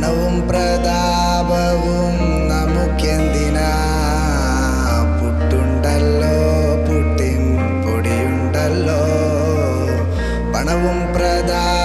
ജ്ഞാനവും പ്രതാപവും നമുക്കെന്തിനാ പുട്ടുണ്ടല്ലോ പുട്ടിൻ പൊടിയുണ്ടല്ലോ പണവും പ്രതാപ